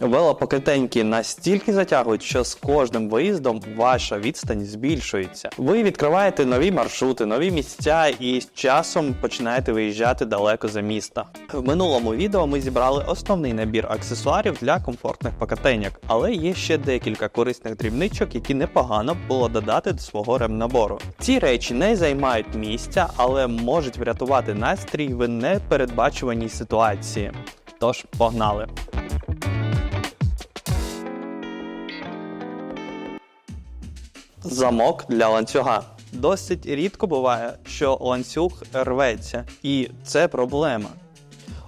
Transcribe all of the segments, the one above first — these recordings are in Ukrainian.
Велопокатеньки настільки затягують, що з кожним виїздом ваша відстань збільшується. Ви відкриваєте нові маршрути, нові місця і з часом починаєте виїжджати далеко за міста. В минулому відео ми зібрали основний набір аксесуарів для комфортних покатеньок, але є ще декілька корисних дрібничок, які непогано було додати до свого ремнабору. Ці речі не займають місця, але можуть врятувати настрій в непередбачуваній ситуації. Тож погнали! Замок для ланцюга. Досить рідко буває, що ланцюг рветься, і це проблема.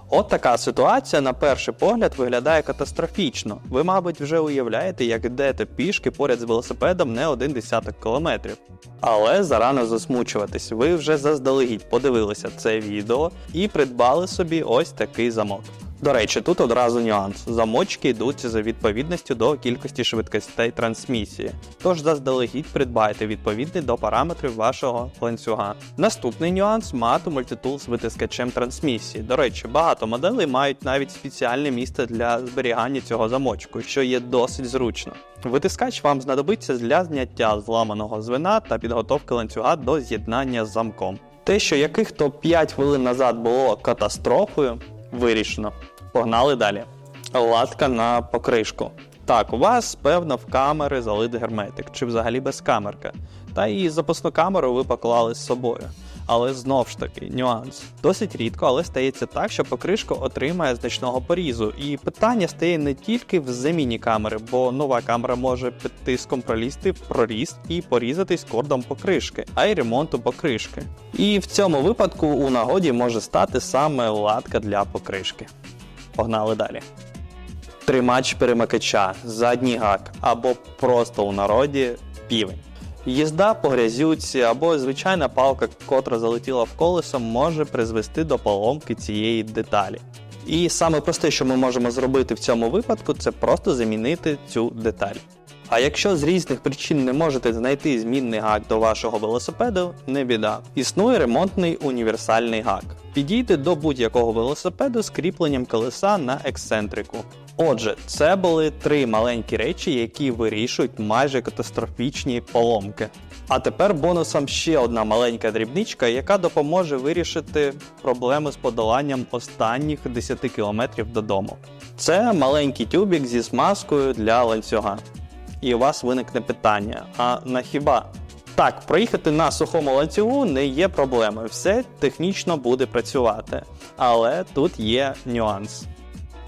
От така ситуація на перший погляд виглядає катастрофічно. Ви, мабуть, вже уявляєте, як йдете пішки поряд з велосипедом не один десяток кілометрів. Але зарано засмучуватись. Ви вже заздалегідь подивилися це відео і придбали собі ось такий замок. До речі, тут одразу нюанс. Замочки йдуть за відповідністю до кількості швидкостей трансмісії. Тож заздалегідь придбайте відповідний до параметрів вашого ланцюга. Наступний нюанс мати мультитул з витискачем трансмісії. До речі, багато моделей мають навіть спеціальне місце для зберігання цього замочку, що є досить зручно. Витискач вам знадобиться для зняття зламаного звена та підготовки ланцюга до з'єднання з замком. Те, що яких то 5 хвилин назад було катастрофою, вирішено. Погнали далі. Латка на покришку. Так, у вас, певно, в камери залит герметик, чи взагалі без камерки. Та і запасну камеру ви поклали з собою. Але знов ж таки, нюанс. Досить рідко, але стається так, що покришка отримає значного порізу. І питання стає не тільки в заміні камери, бо нова камера може під тиском пролізти в проріз і порізатись кордом покришки, а й ремонту покришки. І в цьому випадку у нагоді може стати саме латка для покришки. Погнали далі. Тримач перемикача, задній гак або просто у народі півень. Їзда по грязюці або звичайна палка, котра залетіла в колесо, може призвести до поломки цієї деталі. І саме просте, що ми можемо зробити в цьому випадку, це просто замінити цю деталь. А якщо з різних причин не можете знайти змінний гак до вашого велосипеду, не біда. Існує ремонтний універсальний гак. Підійде до будь-якого велосипеду з кріпленням колеса на ексцентрику. Отже, це були три маленькі речі, які вирішують майже катастрофічні поломки. А тепер бонусом ще одна маленька дрібничка, яка допоможе вирішити проблеми з подоланням останніх 10 кілометрів додому. Це маленький тюбік зі смазкою для ланцюга. І у вас виникне питання: а на хіба? Так, проїхати на сухому ланцюгу не є проблемою, все технічно буде працювати. Але тут є нюанс.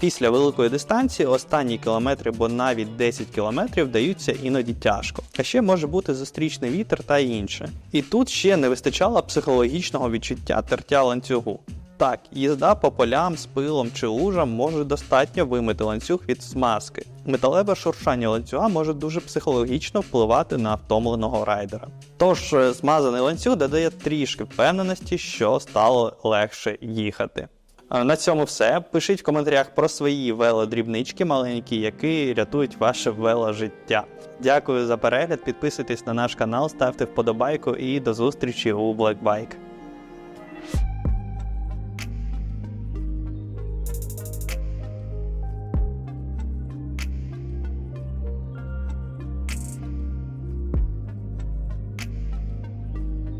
Після великої дистанції останні кілометри, бо навіть 10 кілометрів даються іноді тяжко. А ще може бути зустрічний вітер та інше. І тут ще не вистачало психологічного відчуття тертя ланцюгу. Так, їзда по полям з пилом чи лужам може достатньо вимити ланцюг від смазки. Металеве шуршання ланцюга може дуже психологічно впливати на втомленого райдера. Тож е, смазаний ланцюг додає трішки впевненості, що стало легше їхати. На цьому все. Пишіть в коментарях про свої велодрібнички маленькі, які рятують ваше веложиття. Дякую за перегляд, підписуйтесь на наш канал, ставте вподобайку і до зустрічі у Black Bike.